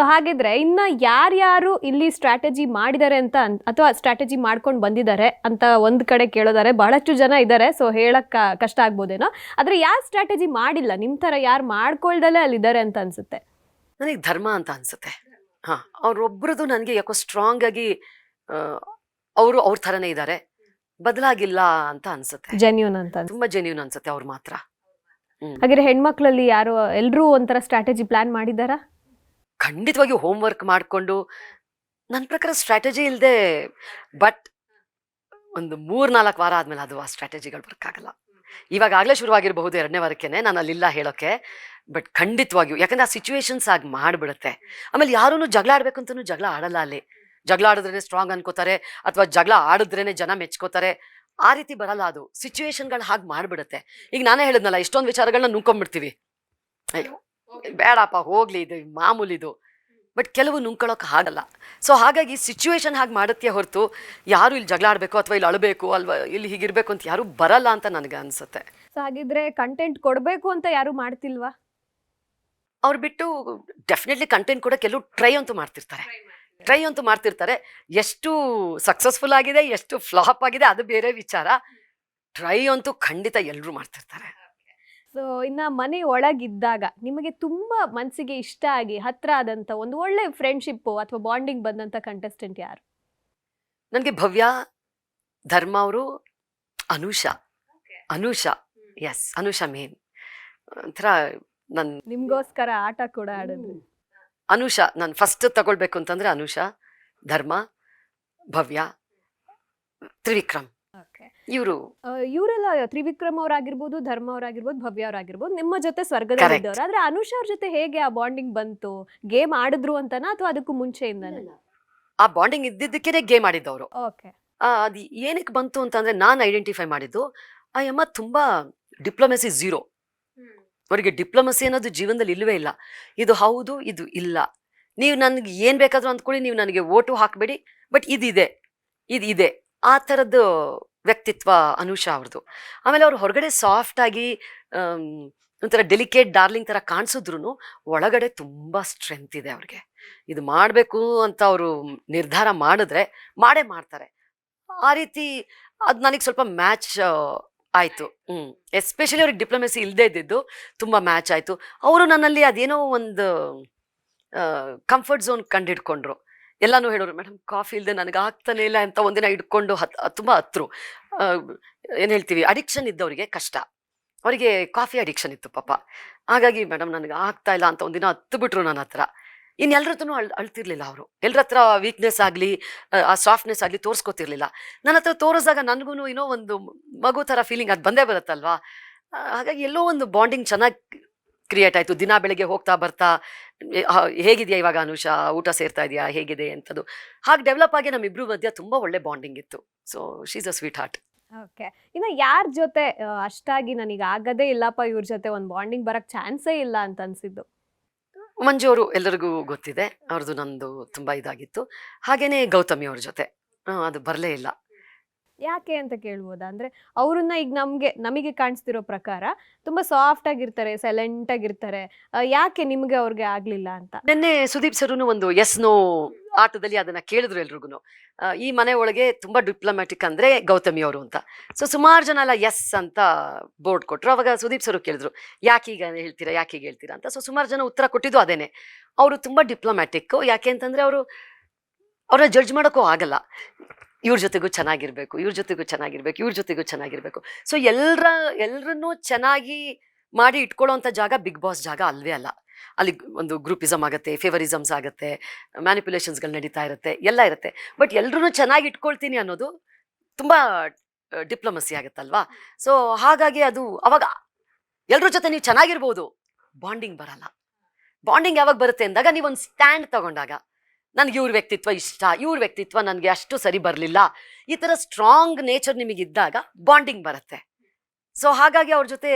So ಹಾಗಿದ್ರೆ ಇನ್ನ ಯಾರ್ಯಾರು ಇಲ್ಲಿ ಸ್ಟ್ರಾಟಜಿ ಮಾಡಿದ್ದಾರೆ ಅಂತ ಅಥವಾ ಸ್ಟ್ರಾಟಜಿ ಮಾಡ್ಕೊಂಡು ಬಂದಿದ್ದಾರೆ ಅಂತ ಒಂದ್ ಕಡೆ ಕೇಳೋದಾರೆ ಬಹಳಷ್ಟು ಜನ ಇದ್ದಾರೆ ಸೊ ಹೇಳಕ್ ಕಷ್ಟ ಆಗ್ಬೋದೇನೋ. ಆದ್ರೆ ಯಾರು ಸ್ಟ್ರಾಟಜಿ ಮಾಡಿಲ್ಲ? ನಿಮ್ ತರ ಯಾರು ಮಾಡ್ಕೊಳ್ದಲ್ಲೇ ಅಲ್ಲಿದ್ದಾರೆ ಅಂತ ಅನ್ಸುತ್ತೆ. ನನಗೆ ಧರ್ಮ ಅಂತ ಅನ್ಸುತ್ತೆ. ಹಾ ಅವ್ರೊಬ್ರದ್ದು ನನಗೆ ಯಾಕೋ ಸ್ಟ್ರಾಂಗ್ ಆಗಿ ಅವರು ಅವ್ರ ಥರನೇ ಇದ್ದಾರೆ ಬದಲಾಗಿಲ್ಲ ಅಂತ ಅನ್ಸುತ್ತೆ. ಜೆನ್ಯೂನ್ ಅಂತ ತುಂಬಾ ಜೆನ್ಯೂನ್ ಅನ್ಸುತ್ತೆ ಅವ್ರು ಮಾತ್ರ. ಹಾಗಿದ್ರೆ ಹೆಣ್ಮಕ್ಳಲ್ಲಿ ಯಾರು ಎಲ್ರೂ ಒಂಥರ ಸ್ಟ್ರಾಟಜಿ ಪ್ಲಾನ್ ಮಾಡಿದಾರಾ ಖಂಡಿತವಾಗಿ ಹೋಮ್ ವರ್ಕ್ ಮಾಡಿಕೊಂಡು ನನ್ನ ಪ್ರಕಾರ ಸ್ಟ್ರಾಟಜಿ ಇಲ್ಲದೆ ಬಟ್ ಒಂದು ಮೂರ್ ನಾಲ್ಕು ವಾರ ಆದಮೇಲೆ ಅದು ಆ ಸ್ಟ್ರಾಟಜಿಗಳು ವರ್ಕ್ ಆಗಲ್ಲ. ಇವಾಗ ಆಗ್ಲೇ ಶುರುವಾಗಿರಬಹುದು ಎರಡನೇ ವಾರಕ್ಕೇನೆ ನಾನು ಅಲ್ಲಿಲ್ಲ ಹೇಳೋಕೆ ಬಟ್ ಖಂಡಿತವಾಗಿಯೂ ಯಾಕಂದ್ರೆ ಆ ಸಿಚುವೇಶನ್ಸ್ ಆಗಿ ಮಾಡಿಬಿಡುತ್ತೆ. ಆಮೇಲೆ ಯಾರೂ ಜಗಳ ಆಡಬೇಕು ಅಂತಲೂ ಜಗಳ ಆಡಲ್ಲ ಅಲ್ಲಿ. ಜಗಳ ಆಡಿದ್ರೇನೆ ಸ್ಟ್ರಾಂಗ್ ಅನ್ಕೋತಾರೆ ಅಥವಾ ಜಗಳ ಆಡಿದ್ರೇ ಜನ ಮೆಚ್ಕೋತಾರೆ ಆ ರೀತಿ ಬರಲ್ಲ ಅದು. ಸಿಚುವೇಶನ್ಗಳು ಹಾಗೆ ಮಾಡಿಬಿಡುತ್ತೆ. ಈಗ ನಾನೇ ಹೇಳಿದ್ನಲ್ಲ ಇಷ್ಟೊಂದು ವಿಚಾರಗಳನ್ನ ನುಂಕೊಂಡ್ಬಿಡ್ತೀವಿ ಅಯ್ಯೋ ಬೇಡಪ್ಪ ಹೋಗ್ಲಿ ಇದು ಮಾಮೂಲಿ ಇದು ಬಟ್ ಕೆಲವು ನುಂಕೊಳ್ಳೋಕೆ ಆಗಲ್ಲ. ಸೊ ಹಾಗಾಗಿ ಸಿಚುವೇಶನ್ ಹಾಗೆ ಮಾಡುತ್ತೆ ಹೊರತು ಯಾರು ಇಲ್ಲಿ ಜಗಳ ಆಡಬೇಕು ಅಥವಾ ಇಲ್ಲಿ ಅಳಬೇಕು ಅಲ್ವಾ ಇಲ್ಲಿ ಹೀಗಿರಬೇಕು ಅಂತ ಯಾರು ಬರಲ್ಲ ಅಂತ ನನಗೆ ಅನ್ಸುತ್ತೆ. ಸೊ ಹಾಗಿದ್ರೆ ಕಂಟೆಂಟ್ ಕೊಡಬೇಕು ಅಂತ ಯಾರು ಮಾಡ್ತಿಲ್ವಾ? ಅವ್ರು ಬಿಟ್ಟು ಡೆಫಿನೆಟ್ಲಿ ಕಂಟೆಂಟ್ ಕೂಡ ಕೆಲವು ಟ್ರೈ ಅಂತೂ ಮಾಡ್ತಿರ್ತಾರೆ. ಟ್ರೈ ಅಂತೂ ಮಾಡ್ತಿರ್ತಾರೆ. ಎಷ್ಟು ಸಕ್ಸಸ್ಫುಲ್ ಆಗಿದೆ ಎಷ್ಟು ಫ್ಲಾಪ್ ಆಗಿದೆ ಅದು ಬೇರೆ ವಿಚಾರ. ಟ್ರೈ ಅಂತೂ ಖಂಡಿತ ಎಲ್ಲರೂ ಮಾಡ್ತಿರ್ತಾರೆ. ಸೊ ಇನ್ನು ಮನೆ ಒಳಗಿದ್ದಾಗ ನಿಮಗೆ ತುಂಬ ಮನಸ್ಸಿಗೆ ಇಷ್ಟ ಆಗಿ ಹತ್ರ ಆದಂತ ಒಂದು ಒಳ್ಳೆ ಫ್ರೆಂಡ್ಶಿಪ್ ಅಥವಾ ಬಾಂಡಿಂಗ್ ಬಂದಂತ ಕಂಟೆಸ್ಟೆಂಟ್ ಯಾರು? ನನಗೆ ಭವ್ಯ ಧರ್ಮ ಅವರು ಅನುಷಾ. ಅನುಷಾ. ಎಸ್ ಅನುಷಾ ಮೇನ್ ಒಂಥರ ನನ್ನ ನಿಮಗೋಸ್ಕರ ಆಟ ಕೂಡ ಆಡೋದು ಅನುಷಾ ನಾನು ಫಸ್ಟ್ ತಗೊಳ್ಬೇಕು ಅಂತಂದ್ರೆ ಅನುಷಾ ಧರ್ಮ ಭವ್ಯ ತ್ರಿವಿಕ್ರಮ್. ಇವರು. ಇವರೆಲ್ಲ ತ್ರಿವಿಕ್ರಮ್ ಅವರಾಗಿರ್ಬೋದು ಧರ್ಮ ಅವರಾಗಿರ್ಬೋದು ಭವ್ಯ ಅವರಾಗಿರ್ಬೋದು ನಿಮ್ಮ ಜೊತೆ ಸ್ವರ್ಗದಲ್ಲಿ Correct. ಇದ್ದವ್ರು. ಆದ್ರೆ ಅನುಷಾ ಅವ್ರ ಜೊತೆ ಹೇಗೆ ಆ ಬಾಂಡಿಂಗ್ ಬಂತು? ಗೇಮ್ ಆಡಿದ್ರು ಅಂತನಾ ಅಥವಾ ಅದಕ್ಕೂ ಮುಂಚೆಯಿಂದನೇ? ಆ ಬಾಂಡಿಂಗ್ ಇದ್ದಿದ್ದಕ್ಕೇನೆ ಗೇಮ್ ಆಡಿದ್ದವರು. ಓಕೆ ಅದು ಏನಕ್ಕೆ ಬಂತು ಅಂತಂದ್ರೆ ನಾನು ಐಡೆಂಟಿಫೈ ಮಾಡಿದ್ದು ಆ ಯಮ್ಮ ತುಂಬಾ ಡಿಪ್ಲೊಮೆಸಿ ಝೀರೋ ಅವರಿಗೆ ಡಿಪ್ಲೊಮಸಿ ಅನ್ನೋದು ಜೀವನದಲ್ಲಿ ಇಲ್ಲವೇ ಇಲ್ಲ. ಇದು ಹೌದು ಇದು ಇಲ್ಲ. ನೀವು ನನಗೆ ಏನು ಬೇಕಾದ್ರೂ ಅಂದ್ಕೊಳ್ಳಿ ನೀವು ನನಗೆ ಓಟು ಹಾಕಬೇಡಿ ಬಟ್ ಇದಿದೆ. ಇದಿದೆ. ಆ ಥರದ್ದು ವ್ಯಕ್ತಿತ್ವ ಅನುಷಾ ಅವ್ರದ್ದು. ಆಮೇಲೆ ಅವ್ರು ಹೊರಗಡೆ ಸಾಫ್ಟ್ ಆಗಿ ಆಮ್, ಒಂಥರ ಡೆಲಿಕೇಟ್ ಡಾರ್ಲಿಂಗ್ ಥರ ಕಾಣಿಸಿದ್ರು ಒಳಗಡೆ ತುಂಬ ಸ್ಟ್ರೆಂತ್ ಇದೆ ಅವ್ರಿಗೆ. ಇದು ಮಾಡಬೇಕು ಅಂತ ಅವರು ನಿರ್ಧಾರ ಮಾಡಿದ್ರೆ ಮಾಡೇ ಮಾಡ್ತಾರೆ. ಆ ರೀತಿ ಅದು ನನಗೆ ಸ್ವಲ್ಪ ಮ್ಯಾಚ್ ಆಯಿತು. ಹ್ಞೂ ಎಸ್ಪೆಷಲಿ ಅವ್ರಿಗೆ ಡಿಪ್ಲೊಮೆಸಿ ಇಲ್ಲದೇ ಇದ್ದಿದ್ದು ತುಂಬ ಮ್ಯಾಚ್ ಆಯಿತು. ಅವರು ನನ್ನಲ್ಲಿ ಅದೇನೋ ಒಂದು ಕಂಫರ್ಟ್ ಝೋನ್ ಕಂಡಿಡ್ಕೊಂಡ್ರು. ಎಲ್ಲಾನು ಹೇಳೋರು ಮೇಡಮ್ ಕಾಫಿ ಇಲ್ಲದೆ ನನಗೆ ಆಗ್ತಾನೆ ಇಲ್ಲ ಅಂತ ಒಂದಿನ ಇಟ್ಕೊಂಡು ತುಂಬಾ ತುಂಬ ಹತ್ರು. ಏನು ಹೇಳ್ತೀವಿ, ಅಡಿಕ್ಷನ್ ಇದ್ದವರಿಗೆ ಕಷ್ಟ. ಅವರಿಗೆ ಕಾಫಿ ಅಡಿಕ್ಷನ್ ಇತ್ತು ಪಾಪ. ಹಾಗಾಗಿ ಮೇಡಮ್ ನನಗೆ ಆಗ್ತಾ ಇಲ್ಲ ಅಂತ ಒಂದಿನ ಹತ್ತು ಬಿಟ್ರು ನನ್ನ ಹತ್ರ. ಇನ್ನು ಎಲ್ರ ಹತ್ರನೂ ಅಳ್, ಅಳ್ತಿರ್ಲಿಲ್ಲ ಅವರು. ಎಲ್ರ ಹತ್ರ ವೀಕ್ನೆಸ್ ಆಗಲಿ, ಆ ಸಾಫ್ಟ್ನೆಸ್ ಆಗಲಿ ತೋರಿಸ್ಕೊತಿರ್ಲಿಲ್ಲ. ನನ್ನ ಹತ್ರ ತೋರಿಸಿದಾಗ ನನಗೂ ಏನೋ ಒಂದು ಮಗು ಥರ ಫೀಲಿಂಗ್ ಅದು ಬಂದೇ ಬರುತ್ತಲ್ವಾ? ಹಾಗಾಗಿ ಎಲ್ಲೋ ಒಂದು ಬಾಂಡಿಂಗ್ ಚೆನ್ನಾಗಿ ಕ್ರಿಯೇಟ್ ಆಯಿತು. ದಿನ ಬೆಳಗ್ಗೆ ಹೋಗ್ತಾ ಬರ್ತಾ ಹೇಗಿದೆಯಾ ಇವಾಗ ಅನುಷಾ? ಊಟ ಸೇರ್ತಾ ಇದೆಯಾ? ಹೇಗಿದೆ ಅಂತದ್ದು ಹಾಗೆ ಡೆವಲಪ್ ಆಗಿ ನಮ್ಮಿಬ್ರು ಮಧ್ಯ ತುಂಬ ಒಳ್ಳೆ ಬಾಂಡಿಂಗ್ ಇತ್ತು. So she's a sweetheart okay. ಇನ್ನು ಯಾರ ಜೊತೆ ಅಷ್ಟಾಗಿ ನನಗೆ ಆಗದೇ ಇಲ್ಲಪ್ಪ ಇವ್ರ ಜೊತೆ ಒಂದು ಬಾಂಡಿಂಗ್ ಬರಕ್ಕೆ ಚಾನ್ಸೇ ಇಲ್ಲ ಅಂತ ಅನಿಸಿದ್ದು. ಮಂಜು ಅವರು ಎಲ್ಲರಿಗೂ ಗೊತ್ತಿದೆ. ಅವ್ರದ್ದು ನಂದು ತುಂಬ ಇದಾಗಿತ್ತು. ಹಾಗೇನೆ ಗೌತಮಿ ಅವ್ರ ಜೊತೆ. ಅದು ಬರಲೇ ಇಲ್ಲ. ಯಾಕೆ ಅಂತ ಕೇಳ್ಬೋದಾ? ಅಂದ್ರೆ ಅವ್ರನ್ನ ಈಗ ನಮಗೆ ನಮಗೆ ಕಾಣಿಸ್ತಿರೋ ಪ್ರಕಾರ ತುಂಬಾ ಸಾಫ್ಟ್ ಆಗಿರ್ತಾರೆ ಸೈಲೆಂಟ್ ಆಗಿರ್ತಾರೆ. ಯಾಕೆ ನಿಮ್ಗೆ ಅವ್ರಿಗೆ ಆಗ್ಲಿಲ್ಲ ಅಂತ? ನಿನ್ನೆ ಸುದೀಪ್ ಸರೂ ಒಂದು ಎಸ್ ನೋ ಆಟದಲ್ಲಿ ಅದನ್ನ ಕೇಳಿದ್ರು ಎಲ್ರಿಗೂ ಈ ಮನೆ ಒಳಗೆ ತುಂಬಾ ಡಿಪ್ಲೊಮ್ಯಾಟಿಕ್ ಅಂದ್ರೆ ಗೌತಮಿ ಅವರು ಅಂತ. ಸೊ ಸುಮಾರು ಜನ ಎಲ್ಲ ಎಸ್ ಅಂತ ಬೋರ್ಡ್ ಕೊಟ್ರು. ಅವಾಗ ಸುದೀಪ್ ಸರು ಕೇಳಿದ್ರು, ಯಾಕೆ ಈಗ ಹೇಳ್ತೀರಾ, ಯಾಕೆ ಹೇಳ್ತೀರಾ? ಅಂತ. ಸೊ ಸುಮಾರು ಜನ ಉತ್ತರ ಕೊಟ್ಟಿದ್ದು ಅದೇನೆ. ಅವರು ತುಂಬಾ ಡಿಪ್ಲೊಮ್ಯಾಟಿಕ್ ಯಾಕೆ ಅಂತಂದ್ರೆ ಅವರು, ಅವ್ರನ್ನ ಜಡ್ಜ್ ಮಾಡೋಕ್ಕೂ ಆಗಲ್ಲ. ಇವ್ರ ಜೊತೆಗೂ ಚೆನ್ನಾಗಿರ್ಬೇಕು, ಇವ್ರ ಜೊತೆಗೂ ಚೆನ್ನಾಗಿರ್ಬೇಕು, ಇವ್ರ ಜೊತೆಗೂ ಚೆನ್ನಾಗಿರ್ಬೇಕು. ಸೊ ಎಲ್ಲರ ಎಲ್ಲರನ್ನೂ ಚೆನ್ನಾಗಿ ಮಾಡಿ ಇಟ್ಕೊಳ್ಳೋಂಥ ಜಾಗ ಬಿಗ್ ಬಾಸ್ ಜಾಗ ಅಲ್ವೇ ಅಲ್ಲ. ಅಲ್ಲಿ ಒಂದು ಗ್ರೂಪಿಸಮ್ ಆಗುತ್ತೆ ಫೇವರಿಸಮ್ಸ್ ಆಗುತ್ತೆ ಮ್ಯಾನಿಪ್ಯುಲೇಷನ್ಸ್ಗಳು ನಡೀತಾ ಇರುತ್ತೆ, ಎಲ್ಲ ಇರುತ್ತೆ. ಬಟ್ ಎಲ್ಲರೂ ಚೆನ್ನಾಗಿ ಇಟ್ಕೊಳ್ತೀನಿ ಅನ್ನೋದು ತುಂಬ ಡಿಪ್ಲೊಮಸಿ ಆಗುತ್ತಲ್ವಾ? ಸೊ ಹಾಗಾಗಿ ಅದು ಅವಾಗ ಎಲ್ಲರ ಜೊತೆ ನೀವು ಚೆನ್ನಾಗಿರ್ಬೋದು. ಬಾಂಡಿಂಗ್ ಬರಲ್ಲ. ಬಾಂಡಿಂಗ್ ಯಾವಾಗ ಬರುತ್ತೆ ಅಂದಾಗ ನೀವು ಒಂದು ಸ್ಟ್ಯಾಂಡ್ ತಗೊಂಡಾಗ. ನನಗೆ ಇವ್ರ ವ್ಯಕ್ತಿತ್ವ ಇಷ್ಟ, ಇವ್ರ ವ್ಯಕ್ತಿತ್ವ ನನಗೆ ಅಷ್ಟು ಸರಿ ಬರಲಿಲ್ಲ. ಈ ಥರ ಸ್ಟ್ರಾಂಗ್ ನೇಚರ್ ನಿಮಗಿದ್ದಾಗ ಬಾಂಡಿಂಗ್ ಬರುತ್ತೆ. ಸೊ ಹಾಗಾಗಿ ಅವ್ರ ಜೊತೆ